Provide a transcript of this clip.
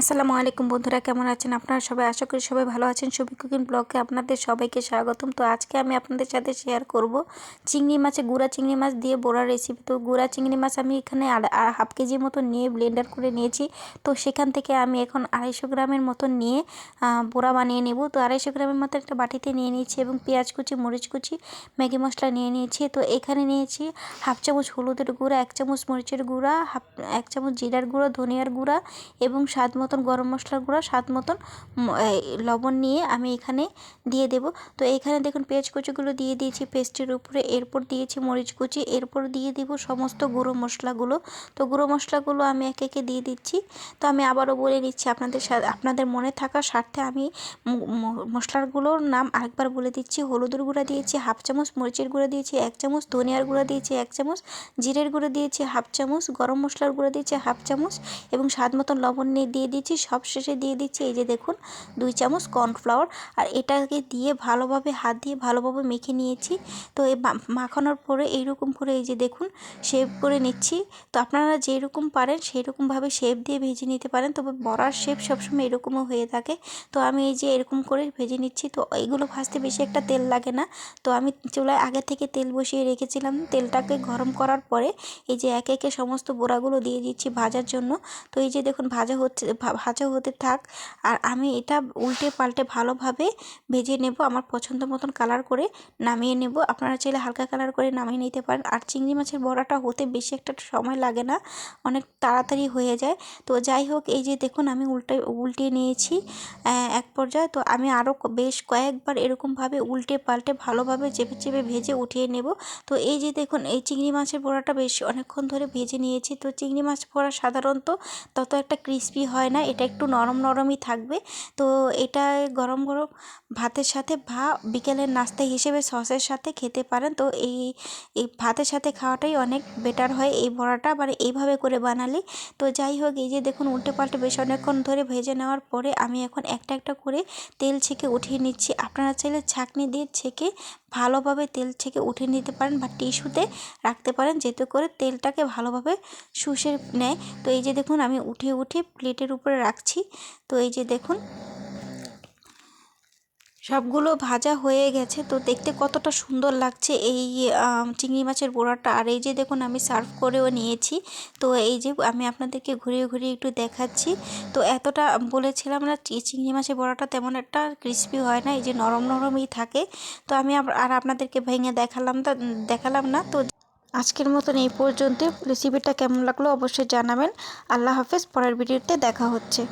আসসালামু আলাইকুম বন্ধুরা, কেমন আছেন আপনারা সবাই? আশা করি সবাই ভালো আছেন। সুবি কুকিং ব্লগে আপনাদের সবাইকে স্বাগতম। তো আজকে আমি আপনাদের সাথে শেয়ার করব চিংড়ি মাছে গুঁড়া চিংড়ি মাছ দিয়ে বড়া রেসিপি তো গুঁড়া চিংড়ি মাছ আমি এখানে হাফ কেজির মতো নিয়ে ব্লেন্ডার করে নিয়েছি। তো সেখান থেকে আমি এখন আড়াইশো গ্রামের মতন নিয়ে বড়া বানিয়ে নেব। তো আড়াইশো গ্রামের মতো একটা বাটিতে নিয়ে নিয়েছি এবং পেঁয়াজ কুচি, মরিচ কুচি, ম্যাগি মশলা নিয়ে নিয়েছি। তো এখানে নিয়েছি হাফ চামচ হলুদের গুঁড়া, এক চামচ মরিচের গুঁড়া, হাফ, এক চামচ জিরার গুঁড়া, ধনিয়ার গুঁড়া এবং স্বাদ মতন গরম মশলার গুঁড়া, স্বাদ মতন লবণ নিয়ে আমি এখানে দিয়ে দেব। তো এখানে দেখুন পেঁয়াজ কুচিগুলো দিয়ে দিয়েছি পেস্টের উপরে, এরপর দিয়েছি মরিচ কুচি, এরপর দিয়ে দিব সমস্ত গুঁড়ো মশলাগুলো। তো গুঁড়ো মশলাগুলো আমি একে একে দিয়ে দিচ্ছি। তো আমি আবারও বলে নিচ্ছি আপনাদের আপনাদের মনে থাকার স্বার্থে আমি মশলাগুলোর নাম আরেকবার বলে দিচ্ছি। হলুদের গুঁড়া দিয়েছি হাফ চামচ, মরিচের গুঁড়া দিয়েছি এক চামচ, ধনিয়ার গুঁড়া দিয়েছি এক চামচ, জিরের গুঁড়ো দিয়েছি হাফ চামচ, গরম মশলার গুঁড়া দিয়েছি হাফ চামচ এবং স্বাদ মতন লবণ নিয়ে দিয়ে দিচ্ছি, সব শেষে দিয়ে দিচ্ছি। এই যে দেখুন, দুই চামচ কর্নফ্লাওয়ার আর এটাকে দিয়ে ভালোভাবে হাত দিয়ে ভালোভাবে মেখে নিয়েছি। তো এই মাখানোর পরে এইরকম করে এই যে দেখুন শেপ করে নিচ্ছি। তো আপনারা যেরকম পারেন সেই রকমভাবে শেপ দিয়ে ভেজে নিতে পারেন। তবে বড়ার শেপ সবসময় এরকমও হয়ে থাকে। তো আমি এই যে এরকম করে ভেজে নিচ্ছি। তো এইগুলো ভাজতে বেশি একটা তেল লাগে না। তো আমি চুলায় আগে থেকে তেল বসিয়ে রেখেছিলাম। তেলটাকে গরম করার পরে এই যে একে একে সমস্ত বোড়াগুলো দিয়ে দিচ্ছি ভাজার জন্য। তো এই যে দেখুন, ভাজা হচ্ছে ভাজা হতে থাক। আর আমি এটা উল্টে পাল্টে ভালোভাবে ভেজে নেব আমার পছন্দ মতন কালার করে, নামিয়ে নেব। আপনারা চাইলে হালকা কালার করে নামিয়ে নিতে পারেন। আর চিংড়ি মাছের বড়াটা হতে বেশি একটা সময় লাগে না, অনেক তাড়াতাড়ি হয়ে যায়। তো যাই হোক, এই যে দেখুন আমি উল্টে উল্টিয়ে নিয়েছি এক পর্যায়ে। তো আমি আরও বেশ কয়েকবার এরকমভাবে উল্টে পাল্টে ভালোভাবে চেপে চেপে ভেজে উঠিয়ে নেব। তো এই যে দেখুন, এই চিংড়ি মাছের বড়াটা বেশ অনেকক্ষণ ধরে ভেজে নিয়েছি। তো চিংড়ি মাছ বড়া সাধারণত তত একটা ক্রিস্পি হয় না। এটা একটু নরম নরমই থাকবে। তো এটা গরম গরম ভাতের সাথে ভা বিকেলের নাস্তা হিসেবে সসের সাথে খেতে পারেন। তো এই এই ভাতের সাথে খাওয়াটাই অনেক বেটার হয় এই বড়াটা। মানে এইভাবে করে বানালে। তো যাই হোক, এই যে দেখুন উল্টে পাল্টে বেশ অনেকক্ষণ ধরে ভেজে নেওয়ার পরে আমি এখন একটা একটা করে তেল ছেঁকে উঠিয়ে নিচ্ছি। আপনারা চাইলে ছাঁকনি দিয়ে ছেঁকে ভালোভাবে তেল থেকে উঠে নিতে পারেন বা টিস্যুতে রাখতে পারেন যেতে করে তেলটাকে ভালোভাবে শুষে নেয়। তো এই যে দেখুন, আমি উঠে উঠে প্লেটের উপরে রাখছি। তো এই যে দেখুন সবগুলো ভাজা হয়ে গেছে। তো দেখতে কতটা সুন্দর লাগছে এই চিংড়ি মাছের বোড়াটা। আর এই যে দেখুন, আমি সার্ভ করেও নিয়েছি। তো এই যে আমি আপনাদেরকে ঘুরিয়ে ঘুরিয়ে একটু দেখাচ্ছি। তো এতটা বলেছিলাম না চিংড়ি মাছের বড়াটা তেমন একটা ক্রিস্পি হয় না, এই যে নরম নরমই থাকে। তো আমি আর আপনাদেরকে ভেঙে দেখালাম তা দেখালাম না। তো আজকের মতন এই পর্যন্ত রেসিপিটা কেমন লাগল অবশ্যই জানাবেন। আল্লাহ হাফেজ, পরের ভিডিওতে দেখা হচ্ছে।